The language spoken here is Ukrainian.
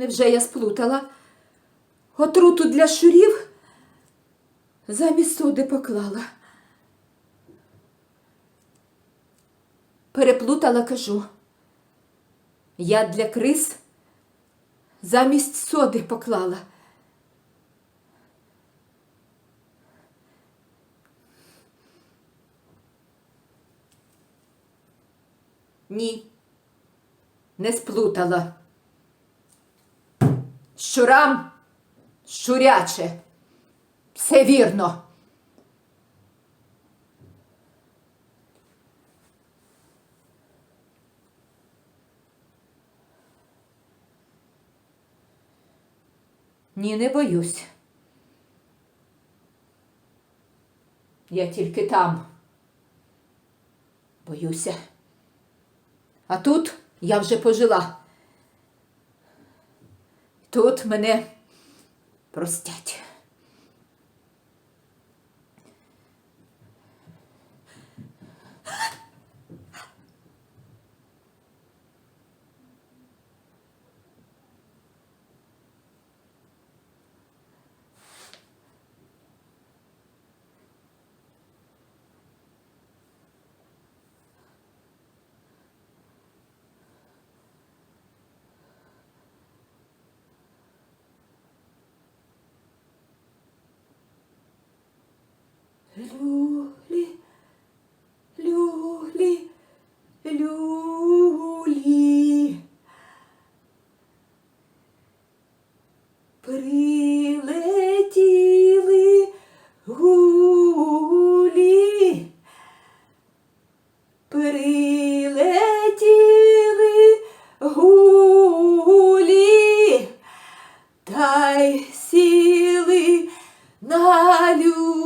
Невже я сплутала? Отруту для щурів замість соди поклала. Переплутала, кажу. Я для крис замість соди поклала. Ні, не сплутала. Щурам щуряче. Все вірно. Ні, не боюсь. Я тільки там. Боюся. А тут я вже пожила. Тут мене простять. Люлі, люлі, люлі. Прилетіли гулі. Прилетіли гулі. Та й сіли на люлі.